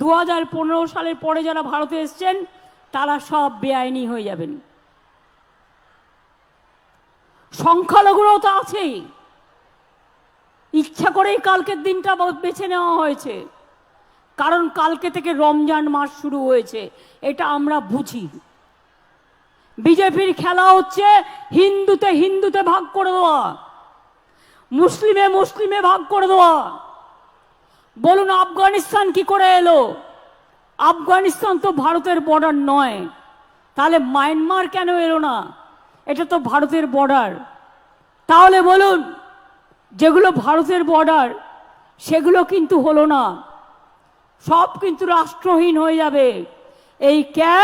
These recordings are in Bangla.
দু হাজার পনেরো সালের পরে যারা ভারতে এসছেন, তারা সব বেআইনি হয়ে যাবেন। সংখ্যালঘুরাও তো আছেই। ইচ্ছা করেই কালকের দিনটা বেছে নেওয়া হয়েছে। কারণ কালকে থেকে রমজান মাস শুরু হয়েছে, এটা আমরা বুঝি। বিজেপির খেলা হচ্ছে হিন্দুতে হিন্দুতে ভাগ করে দেওয়া, মুসলিমে মুসলিমে ভাগ করে দেওয়া। বলুন, আফগানিস্তান কি করে এলো? আফগানিস্তান তো ভারতের বর্ডার নয়। তাহলে মায়ানমার কেন এলো না? এটা তো ভারতের বর্ডার তাহলে বলুন, যেগুলো ভারতের বর্ডার সেগুলো কিন্তু হলো না। সব কিন্তু রাষ্ট্রহীন হয়ে যাবে। এই ক্যা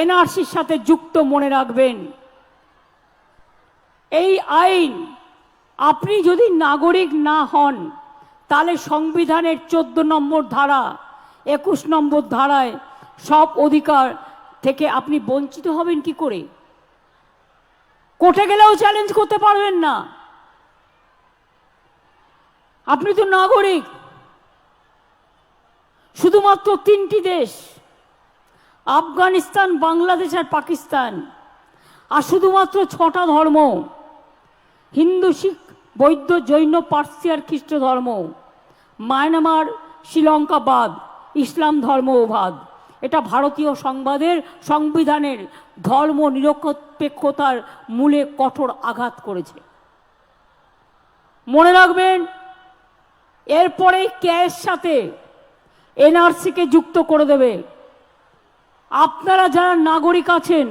এনআরসির সাথে যুক্ত মনে রাখবেন। এই আইন, আপনি যদি নাগরিক না হন তাহলে সংবিধানের চোদ্দ নম্বর ধারা, একুশ নম্বর ধারায় সব অধিকার থেকে আপনি বঞ্চিত হবেন কি করে? কোর্টে গেলেও চ্যালেঞ্জ করতে পারবেন না। আপনি তো নাগরিক। শুধুমাত্র তিনটি দেশ, আফগানিস্তান, বাংলাদেশ আর পাকিস্তান। আর শুধুমাত্র ছটা ধর্ম, হিন্দু, শিখ বৌদ্ধ জৈন, পার্সি আর খ্রিস্ট ধর্ম। মায়ানমার, শ্রীলঙ্কা বাদ, ইসলাম ধর্ম বাদ। এটা ভারতীয় সংবাদের, সংবিধানের ধর্ম নিরপেক্ষতার মূলে কঠোর আঘাত করেছে। মনে রাখবেন এরপরে ক্যাশ সাথে এনআরসিকে যুক্ত করে দেবে। আপনারা যারা নাগরিক আছেন,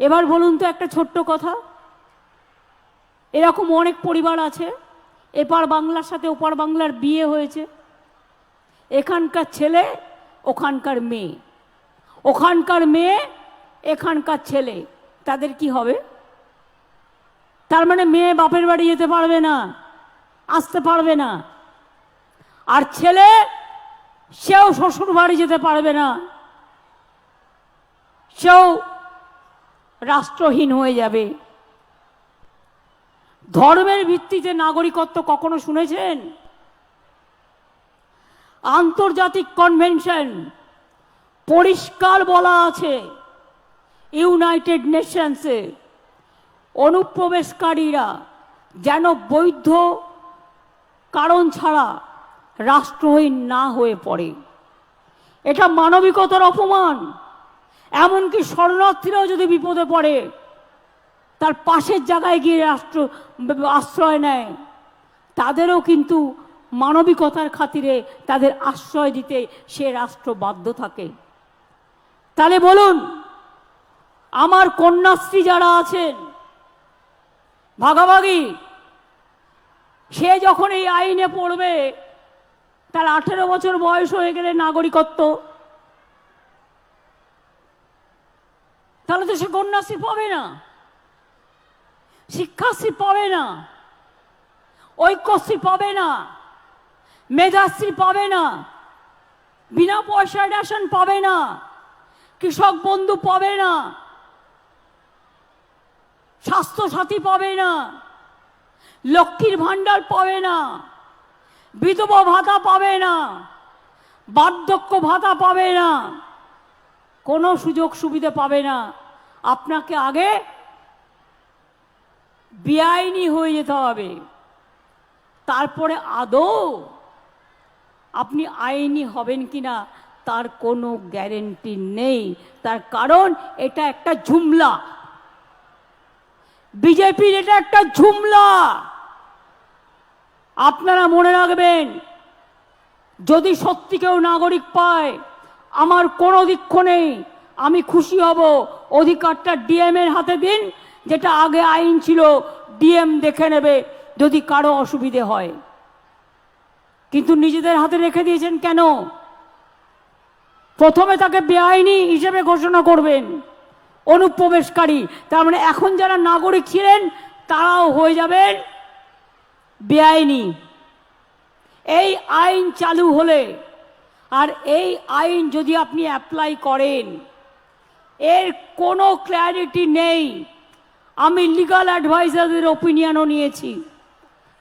এবার বলুন তো একটা ছোট্ট কথা। এরকম অনেক পরিবার আছে, এপার বাংলার সাথে ওপার বাংলার বিয়ে হয়েছে। এখানকার ছেলে, ওখানকার মেয়ে। ওখানকার মেয়ে, এখানকার ছেলে। তাদের কি হবে? তার মানে মেয়ে বাপের বাড়ি যেতে পারবে না, আসতে পারবে না। আর ছেলে, সেও শ্বশুর বাড়ি যেতে পারবে না। সেও রাষ্ট্রহীন হয়ে যাবে। ধর্মের ভিত্তিতে নাগরিকত্ব কখনো শুনেছেন? আন্তর্জাতিক কনভেনশন পরিষ্কার বলা আছে ইউনাইটেড নেশনসে অনুপ্রবেশকারীরা যেন বৈধ কারণ ছাড়া রাষ্ট্রহীন না হয়ে পড়ে। এটা মানবিকতার অপমান। এমনকি শরণার্থীরাও যদি বিপদে পড়ে তার পাশের জায়গায় গিয়ে রাষ্ট্র, আশ্রয় নেয়। তাদেরও কিন্তু মানবিকতার খাতিরে তাদের আশ্রয় দিতে সে রাষ্ট্র বাধ্য থাকে। তাহলে বলুন, আমার কন্যাশ্রী যারা আছেন, ভাগাভাগি, সে যখন এই আইনে পড়বে, তার আঠেরো বছর বয়স হয়ে গেলে নাগরিকত্ব। তাহলে তো সে কন্যাশ্রী পাবে না। শিক্ষাশ্রী পাবে না ঐক্যশ্রী পাবে না মেধাশ্রী পাবে না বিনা পয়সায় রেশন পাবে না কৃষক বন্ধু পাবে না স্বাস্থ্যসাথী পাবে না লক্ষ্মীর ভাণ্ডার পাবে না বিধবা ভাতা পাবে না বার্ধক্য ভাতা পাবে না কোনো সুযোগ সুবিধা পাবে না আপনাকে আগে বেআইনি হয়ে যেতে হবে। তারপরে আদৌ আপনি আইনি হবেন কিনা তার কোনো গ্যারেন্টি নেই। তার কারণ এটা একটা ঝুমলা। বিজেপির এটা একটা ঝুমলা। আপনারা মনে রাখবেন, যদি সত্যি কেউ নাগরিক পায়, আমার কোনো দিক্ষ নেই। আমি খুশি হব। অধিকারটা ডিএম এর হাতে দিন যেটা আগে আইন ছিল, ডিএম দেখে নেবে যদি কারও অসুবিধে হয়। কিন্তু নিজেদের হাতে রেখে দিয়েছেন কেন? প্রথমে তাকে বেআইনি হিসেবে ঘোষণা করবেন, অনুপ্রবেশকারী। তার মানে এখন যারা নাগরিক ছিলেন, তারাও হয়ে যাবেন বেআইনি। এই আইন চালু হলে, আর এই আইন যদি আপনি অ্যাপ্লাই করেন, এর কোনো ক্ল্যারিটি নেই। আমি লিগাল অ্যাডভাইজারদের ওপিনিয়নও নিয়েছি।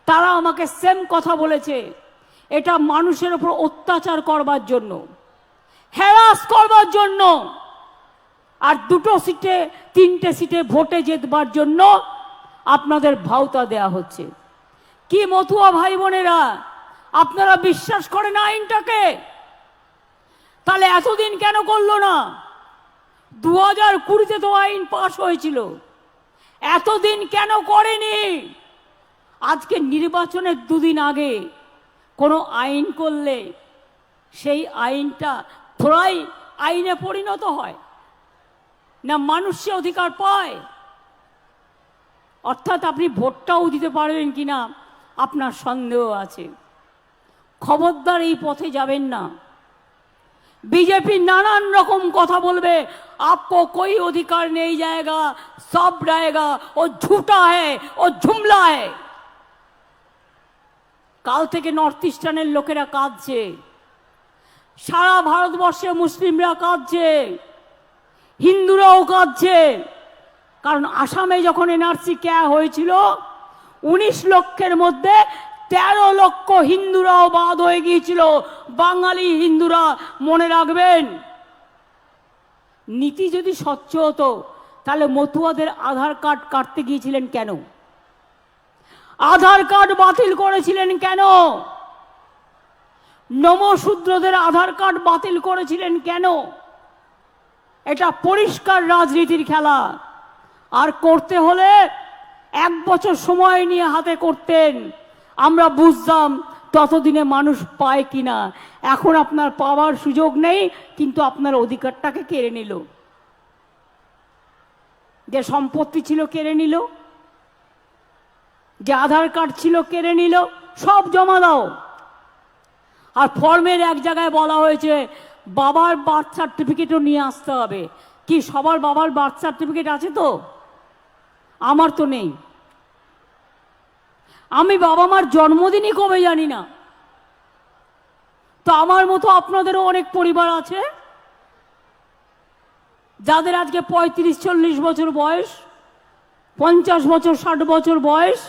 তারা আমাকে সেম কথা বলেছে। এটা মানুষের ওপর অত্যাচার করবার জন্য হ্যারাস করবার জন্য। আর দুটো সিটে, তিনটে সিটে ভোটে জেতবার জন্য আপনাদের ভাওতা দেয়া হচ্ছে। কি মতুয়া ভাই বোনেরা আপনারা বিশ্বাস করেন আইনটাকে? তাহলে এতদিন কেন করল না? দু হাজার কুড়িতে তো আইন পাশ হয়েছিল। এতদিন কেন করেনি? আজকে নির্বাচনের দুদিন আগে কোনো আইন করলে সেই আইনটা থোড়াই আইনে পরিণত হয়, না মানুষ অধিকার পায়? অর্থাৎ আপনি ভোটটাও দিতে পারবেন কিনা আপনার সন্দেহ আছে। খবরদার এই পথে যাবেন না। बीजेपी नानान रकम কথা বলবে आपको कोई अधिकार नहीं जाएगा सब रहेगा वो झूठा है वो झुमला है কাল থেকে নর্থ ইস্টার্নের লোকেরা কাঁদছে সারা ভারতবর্ষে মুসলিমরা কাঁদছে হিন্দুরাও কাঁদছে কারণ আসামে যখন এনআরসি ক্যা হয়েছিল উনিশ লক্ষের মধ্যে তেরো লক্ষ হিন্দুরাও বাদ হয়ে গিয়েছিল। বাঙালি হিন্দুরা মনে রাখবেন, নীতি যদি স্বচ্ছ হতো, তাহলে মতুয়াদের আধার কার্ড কাটতে গিয়েছিলেন কেন? আধার কার্ড বাতিল করেছিলেন কেন? নমশূদ্রদের আধার কার্ড বাতিল করেছিলেন কেন? এটা পরিষ্কার রাজনীতির খেলা। আর করতে হলে এক বছর সময় নিয়ে হাতে করতেন। আমরা বুঝতাম ততদিনে মানুষ পায় কি না এখন আপনার পাওয়ার সুযোগ নেই, কিন্তু আপনার অধিকারটাকে কেড়ে নিল। যে সম্পত্তি ছিল কেড়ে নিল। যে আধার কার্ড ছিল কেড়ে নিল। সব জমা দাও। আর ফর্মের এক জায়গায় বলা হয়েছে, বাবার বার্থ সার্টিফিকেটও নিয়ে আসতে হবে। কি সবার বাবার বার্থ সার্টিফিকেট আছে তো? আমার তো নেই। আমি বাবা মার জন্মদিনই কবে জানি না। তো আমার মতো আপনাদেরও অনেক পরিবার আছে, যাদের আজকে পঁয়ত্রিশ, চল্লিশ বছর বয়স, পঞ্চাশ বছর, ষাট বছর বয়স,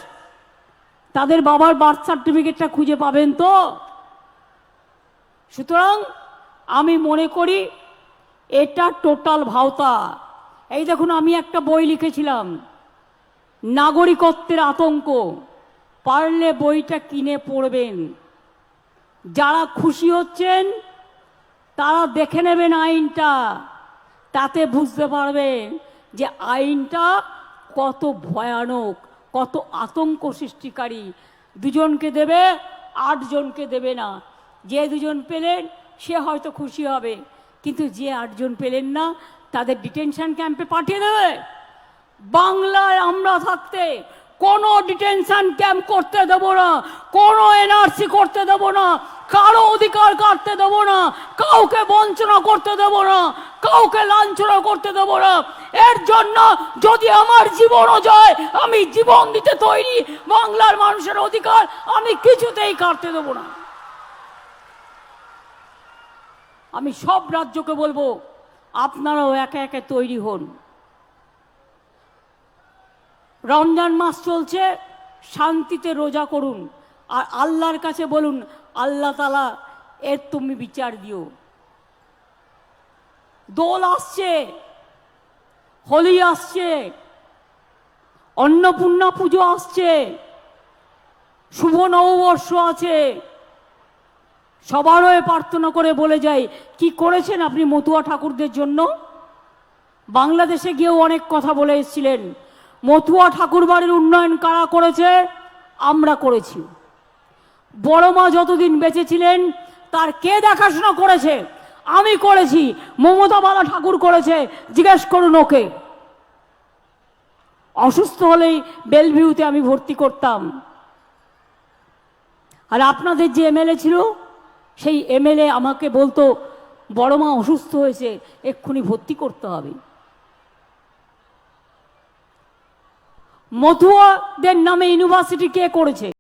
তাদের বাবার বার্থ সার্টিফিকেটটা খুঁজে পাবেন তো? সুতরাং আমি মনে করি এটা টোটাল ভাওতা। এই দেখুন, আমি একটা বই লিখেছিলাম, নাগরিকত্বের আতঙ্ক। পারলে বইটা কিনে পড়বেন। যারা খুশি হচ্ছেন, তারা দেখে নেবেন আইনটা। তাতে বুঝতে পারবেন যে আইনটা কত ভয়ানক, কত আতঙ্ক সৃষ্টিকারী। দুজনকে দেবে, আটজনকে দেবে না। যে দুজন পেলেন, সে হয়তো খুশি হবে। কিন্তু যে আটজন পেলেন না, তাদের ডিটেনশন ক্যাম্পে পাঠিয়ে দেবে। বাংলায় আমরা থাকতে কোনো ডিটেনশন ক্যাম্প করতে দেবো না, কোনো এনআরসি করতে দেবো না, কারও অধিকার কাটতে দেবো না, কাউকে বঞ্চনা করতে দেবো না, কাউকে লাঞ্ছনা করতে দেবো না। এর জন্য যদি আমার জীবনও যায়, আমি জীবন দিতে তৈরি, বাংলার মানুষের অধিকার আমি কিছুতেই কাটতে দেবো না। আমি সব রাজ্যকে বলব, আপনারাও একে একে তৈরি হন। রমজান মাস চলছে, শান্তিতে রোজা করুন। আর আল্লাহর কাছে বলুন, আল্লাহ তালা এর তুমি বিচার দিও। দোল আসছে, হোলি আসছে, অন্নপূর্ণা পুজো আসছে, শুভ নববর্ষ আছে। সবার হয়ে প্রার্থনা করে বলে যাই, কি করেছেন আপনি মতুয়া ঠাকুরদের জন্য? বাংলাদেশে গিয়েও অনেক কথা বলে এসেছিলেন। মতুয়া ঠাকুর বাড়ির উন্নয়ন কারা করেছে? আমরা করেছি। বড় মা যতদিন বেঁচে ছিলেন, তার কে দেখাশোনা করেছে? আমি করেছি। মমতা বালা ঠাকুর করেছে। জিজ্ঞেস করুন ওকে। অসুস্থ হলেই বেলভিউতে আমি ভর্তি করতাম। আর আপনাদের যে এমএলএ ছিল, সেই এমএলএ আমাকে বলতো, বড় মা অসুস্থ হয়েছে, এক্ষুনি ভর্তি করতে হবে। মতুয়াদের নামে ইউনিভার্সিটি কে করেছে।